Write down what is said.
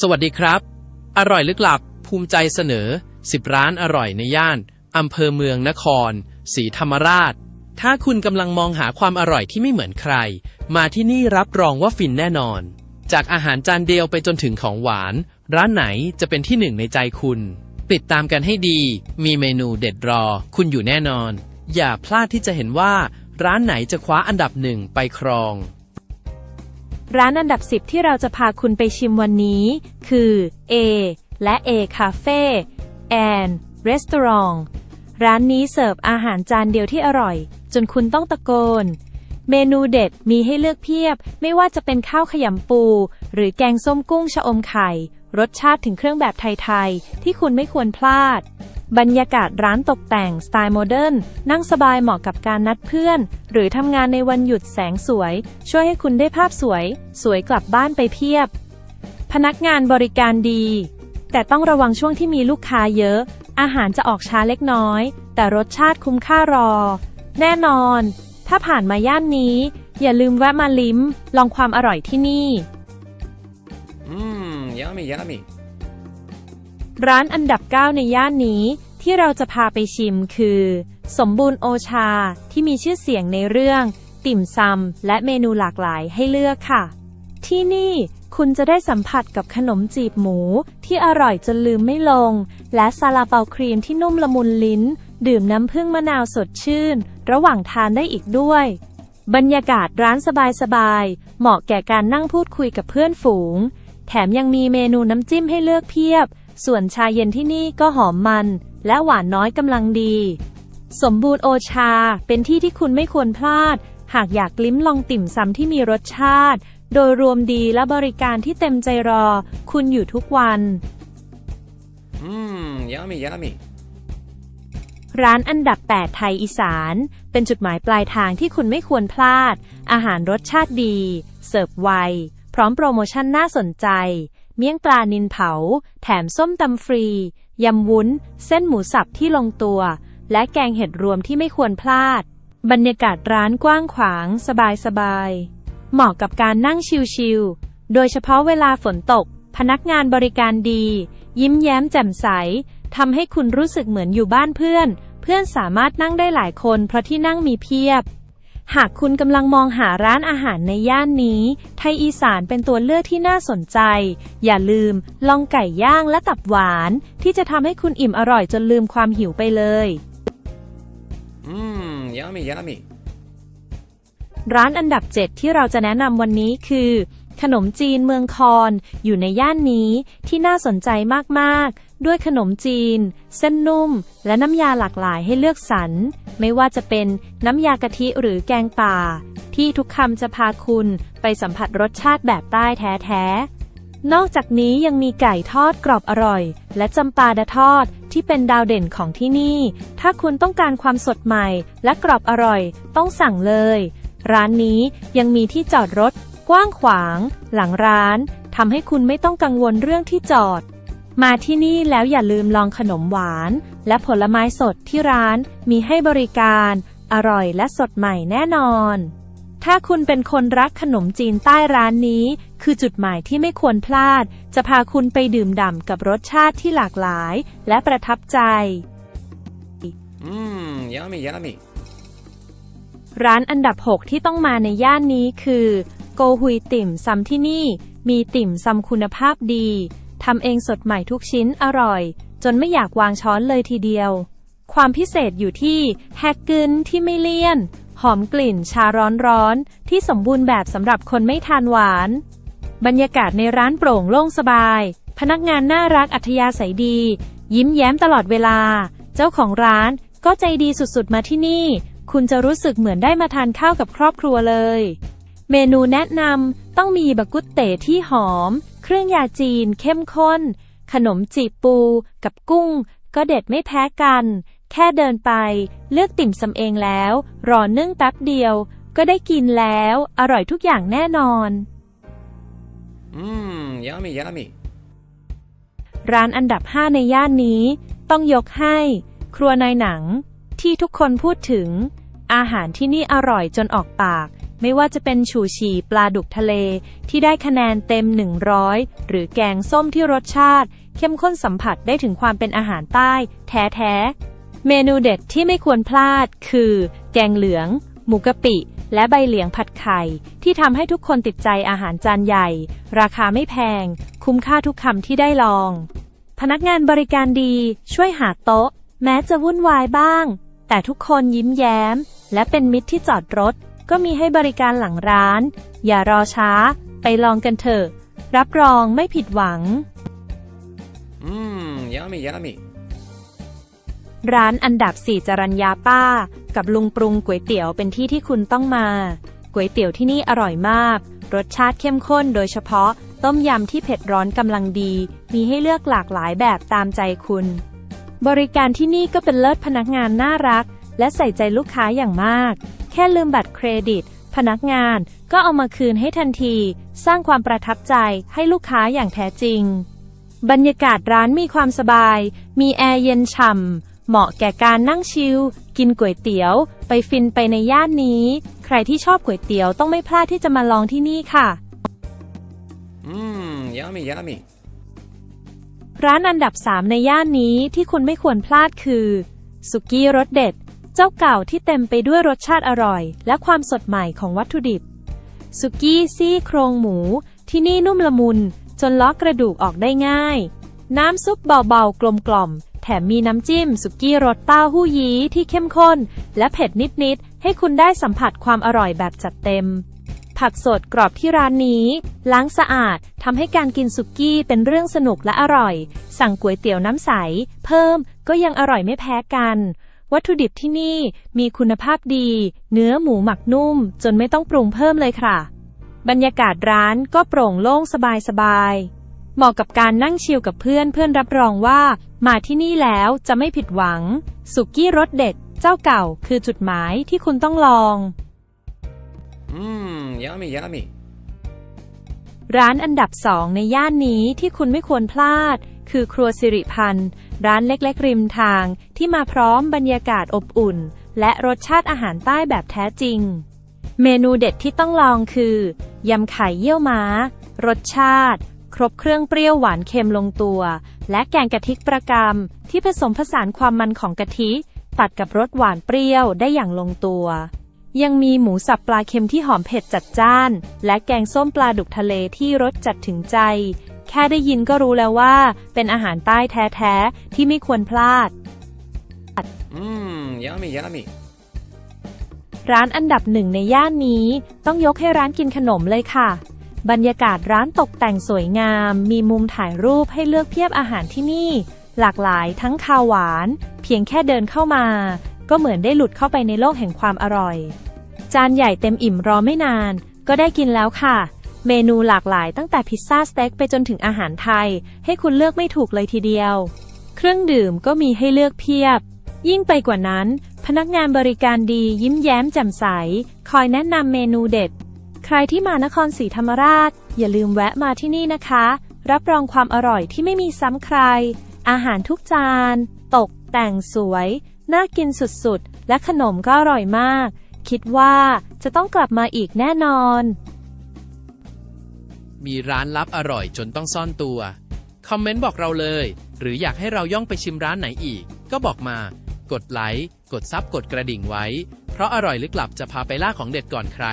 สวัสดีครับ อร่อยลึกลับ ภูมิใจเสนอ 10 ร้านอร่อยในย่านอำเภอเมืองนครศรีธรรมราช ถ้าคุณกำลังมองหาความอร่อยที่ไม่เหมือนใคร มาที่นี่รับรองว่าฟินแน่นอน จากอาหารจานเดียวไปจนถึงของหวาน ร้านไหนจะเป็นที่หนึ่งในใจคุณ ติดตามกันให้ดี มีเมนูเด็ดรอ คุณอยู่แน่นอน อย่าพลาดที่จะเห็นว่า ร้านไหนจะคว้าอันดับหนึ่งไปครอง ร้านอันดับ 10 ที่เราจะพาคุณไปชิมวันนี้ คือ A และ A Cafe and Restaurant ร้านนี้เสิร์ฟอาหารจานเดียวที่อร่อย จนคุณต้องตะโกน เมนูเด็ดมีให้เลือกเพียบ ไม่ว่าจะเป็นข้าวขยำปู หรือแกงส้มกุ้งชะอมไข่ รสชาติถึงเครื่องแบบไทย ๆ ที่คุณไม่ควรพลาด บรรยากาศร้านตกแต่งสไตล์โมเดิร์นนั่งสบายเหมาะกับการนัดเพื่อน หรือทำงานในวันหยุดแสงสวย ช่วยให้คุณได้ภาพสวย สวยกลับบ้านไปเพียบ พนักงานบริการดี แต่ต้องระวังช่วงที่มีลูกค้าเยอะ อาหารจะออกช้าเล็กน้อย แต่รสชาติคุ้มค่ารอ แน่นอน ถ้าผ่านมาย่านนี้ อย่าลืมแวะมาลิ้ม ลองความอร่อยที่นี่ Mmm, yummy, yummy. ร้านอันดับ 9 ในย่านนี้ที่เราจะพาไปชิมคือ สมบูรณ์โอชาที่มีชื่อเสียงในเรื่อง ติ่มซำและเมนูหลากหลายให้เลือกค่ะ ที่นี่คุณจะได้สัมผัสกับขนมจีบหมูที่อร่อยจนลืมไม่ลง และซาลาเปาครีมที่นุ่มละมุนลิ้น ดื่มน้ำผึ้งมะนาวสดชื่น ระหว่างทานได้อีกด้วย บรรยากาศร้านสบายๆเหมาะแก่การนั่งพูดคุยกับเพื่อนฝูง แถมยังมีเมนูน้ำจิ้มให้เลือกเพียบ ส่วนชาเย็นที่นี่ก็หอมมัน และหวานน้อยกำลังดี สมบูรณ์โอชาเป็นที่ที่คุณไม่ควรพลาด หากอยากลิ้มลองติ่มซำที่มีรสชาติ โดยรวมดีและบริการที่เต็มใจรอ คุณอยู่ทุกวัน Mmm, yummy, yummy. ร้านอันดับ 8 ไทยอีสาน เป็นจุดหมายปลายทางที่คุณไม่ควรพลาด อาหารรสชาติดี เสิร์ฟไว พร้อมโปรโมชั่นน่าสนใจ เมี่ยงปลานินเผา แถมส้มตำฟรี ยำวุ้น เส้นหมูสับที่ลงตัว และแกงเห็ดรวมที่ไม่ควรพลาด บรรยากาศร้านกว้างขวาง สบายๆเหมาะกับการนั่งชิลๆ โดยเฉพาะเวลาฝนตก พนักงานบริการดี ยิ้มแย้มแจ่มใส ทำให้คุณรู้สึกเหมือนอยู่บ้านเพื่อน เพื่อนสามารถนั่งได้หลายคนเพราะที่นั่งมีเพียบ หากคุณกำลังมองหาร้านอาหารในย่านนี้ ไทยอีสานเป็นตัวเลือกที่น่าสนใจ อย่าลืม ลองไก่ย่างและตับหวาน ที่จะทำให้คุณอิ่มอร่อยจนลืมความหิวไปเลย Mmm, yummy, yummy. ร้านอันดับ 7 ที่เราจะแนะนำวันนี้คือ ขนมจีนเมืองคอน อยู่ในย่านนี้ที่น่าสนใจมากๆ ด้วยขนมจีน เส้นนุ่ม และน้ำยาหลากหลายให้เลือกสรร ไม่ว่าจะเป็นน้ำยากะทิหรือแกงป่า ที่ทุกคำจะพาคุณไปสัมผัสรสชาติแบบใต้แท้ๆ นอกจากนี้ยังมีไก่ทอดกรอบอร่อย และจำปาดะทอดที่เป็นดาวเด่นของที่นี่ ถ้าคุณต้องการความสดใหม่ และกรอบอร่อย ต้องสั่งเลย ร้านนี้ยังมีที่จอดรถ กว้างขวาง หลังร้านทำให้คุณไม่ต้องกังวลเรื่องที่จอด มาที่นี่แล้วอย่าลืมลองขนมหวาน และผลไม้สดที่ร้านมีให้บริการ อร่อยและสดใหม่แน่นอน ถ้าคุณเป็นคนรักขนมจีนใต้ร้านนี้ คือจุดหมายที่ไม่ควรพลาด จะพาคุณไปดื่มด่ำกับรสชาติที่หลากหลาย และประทับใจ Mmm, yummy, yummy. ร้านอันดับ 6 ที่ต้องมาในย่านนี้คือ โกหุยติ่มซำที่นี่ มีติ่มซำคุณภาพดีทำเองสดใหม่ทุกชิ้นอร่อย จนไม่อยากวางช้อนเลยทีเดียว ความพิเศษอยู่ที่แฮกกึนที่ไม่เลี่ยน หอมกลิ่นชาร้อนๆที่สมบูรณ์แบบสำหรับคนไม่ทานหวาน บรรยากาศในร้านโปร่งโล่งสบาย พนักงานน่ารักอัธยาศัยดี ยิ้มแย้มตลอดเวลา เจ้าของร้านก็ใจดีสุดๆมาที่นี่ คุณจะรู้สึกเหมือนได้มาทานข้าวกับครอบครัวเลย เมนูแนะนำต้องมีบะกุตเต๋ที่หอม เครื่องยาจีนเข้มข้น ขนมจีบปู กับกุ้ง ก็เด็ดไม่แพ้กัน แค่เดินไป เลือกติ่มซำเองแล้ว รอนึ่งแป๊บเดียว ก็ได้กินแล้ว อร่อยทุกอย่างแน่นอน Mmm, yummy, yummy. ร้านอันดับ 5 ในย่านนี้ ต้องยกให้ ครัวนายหนัง ที่ทุกคนพูดถึง อาหารที่นี่อร่อยจนออกปาก ไม่ว่าจะเป็นฉูฉี่ปลาดุกทะเลที่ได้คะแนนเต็ม 100 หรือแกงส้มที่รสชาติ เข้มข้นสัมผัสได้ถึงความเป็นอาหารใต้ แท้ๆ เมนูเด็ดที่ไม่ควรพลาดคือ แกงเหลือง หมูกะปิ และใบเหลียงผัดไข่ ที่ทำให้ทุกคนติดใจอาหารจานใหญ่ ราคาไม่แพง คุ้มค่าทุกคำที่ได้ลอง พนักงานบริการดีช่วยหาโต๊ะ แม้จะวุ่นวายบ้าง แต่ทุกคนยิ้มแย้ม และเป็นมิตรที่จอดรถ ก็มีให้บริการหลังร้าน อย่ารอช้า ไปลองกันเถอะ รับรองไม่ผิดหวัง Mmm, yummy, yummy. ร้านอันดับ 4 จรัญญาป้า กับลุงปรุงก๋วยเตี๋ยวเป็นที่ที่คุณต้องมาก๋วยเตี๋ยวที่นี่อร่อยมาก รสชาติเข้มข้นโดยเฉพาะ ต้มยำที่เผ็ดร้อนกำลังดี มีให้เลือกหลากหลายแบบตามใจคุณ บริการที่นี่ก็เป็นเลิศพนักงานน่ารัก และใส่ใจลูกค้าอย่างมาก แค่ลืมบัตรเครดิต พนักงานก็เอามาคืนให้ทันที สร้างความประทับใจให้ลูกค้าอย่างแท้จริง บรรยากาศร้านมีความสบาย มีแอร์เย็นฉ่ำเหมาะแก่การนั่งชิล กินก๋วยเตี๋ยว ไปฟินไปในย่านนี้ ใครที่ชอบก๋วยเตี๋ยวต้องไม่พลาดที่จะมาลองที่นี่ค่ะ Mmm, yummy, yummy. ร้านอันดับ 3 ในย่านนี้ที่คุณไม่ควรพลาดคือ สุกี้รสเด็ด เจ้าเก่าที่เต็มไปด้วยรสชาติอร่อย และความสดใหม่ของวัตถุดิบ สุกี้ซี่โครงหมู ที่นี่นุ่มละมุน จนล้อกระดูกออกได้ง่าย น้ำซุปเบาๆ กลมๆแถมมีน้ำจิ้ม สุกี้รสเต้าหู้ยี้ที่เข้มข้น และเผ็ดนิดๆ ให้คุณได้สัมผัสความอร่อยแบบจัดเต็ม ผักสดกรอบที่ร้านนี้ ล้างสะอาดทำให้การกินสุกี้เป็นเรื่องสนุกและอร่อย สั่งก๋วยเตี๋ยวน้ำใส เพิ่มก็ยังอร่อยไม่แพ้กัน วัตถุดิบที่นี่มีคุณภาพดี เนื้อหมูหมักนุ่ม จนไม่ต้องปรุงเพิ่มเลยค่ะ บรรยากาศร้านก็โปร่งโล่งสบายๆ เหมาะกับการนั่งชิลกับเพื่อนเพื่อนรับรองว่า มาที่นี่แล้วจะไม่ผิดหวัง สุกี้รสเด็ด เจ้าเก่าคือจุดหมายที่คุณต้องลอง Mmm, yummy, yummy. ร้านอันดับสองในย่านนี้ที่คุณไม่ควรพลาด คือครัวสิริพันธ์ ร้านเล็กๆ ริมทางที่มาพร้อมบรรยากาศอบอุ่น และรสชาติอาหารใต้แบบแท้จริง เมนูเด็ดที่ต้องลองคือยำไข่เยี่ยวม้า รสชาติ ครบเครื่องเปรี้ยวหวานเค็มลงตัว และแกงกะทิประกำที่ผสมผสานความมันของกะทิ ตัดกับรสหวานเปรี้ยวได้อย่างลงตัว ยังมีหมูสับปลาเค็มที่หอมเผ็ดจัดจ้าน และแกงส้มปลาดุกทะเลที่รสจัดถึงใจ แค่ได้ยินก็รู้แล้วว่า เป็นอาหารใต้แท้ๆ ที่ไม่ควรพลาด Mmm, yummy, yummy. ร้านอันดับหนึ่งในย่านนี้ ต้องยกให้ร้านกินขนมเลยค่ะ บรรยากาศร้านตกแต่งสวยงาม มีมุมถ่ายรูปให้เลือกเพียบอาหารที่นี่ หลากหลายทั้งคาวหวาน เพียงแค่เดินเข้ามา ก็เหมือนได้หลุดเข้าไปในโลกแห่งความอร่อย จานใหญ่เต็มอิ่มรอไม่นาน ก็ได้กินแล้วค่ะ เมนูหลากหลายตั้งแต่พิซซ่าสเต็กไปจนถึงอาหารไทย ให้คุณเลือกไม่ถูกเลยทีเดียว เครื่องดื่มก็มีให้เลือกเพียบ ยิ่งไปกว่านั้น พนักงานบริการดียิ้มแย้มแจ่มใส คอยแนะนำเมนูเด็ด ใครที่มานครศรีธรรมราช อย่าลืมแวะมาที่นี่นะคะ รับรองความอร่อยที่ไม่มีซ้ำใคร อาหารทุกจาน ตก แต่งสวย น่ากินสุดๆ และขนมก็อร่อยมาก คิดว่าจะต้องกลับมาอีกแน่นอน มีร้านลับอร่อยจนต้องซ่อนตัว คอมเมนต์บอกเราเลย หรืออยากให้เราย่องไปชิมร้านไหนอีก ก็บอกมา กดไลค์ กดซับกดกระดิ่งไว้ เพราะอร่อยลึกลับจะพาไปล่าของเด็ดก่อนใคร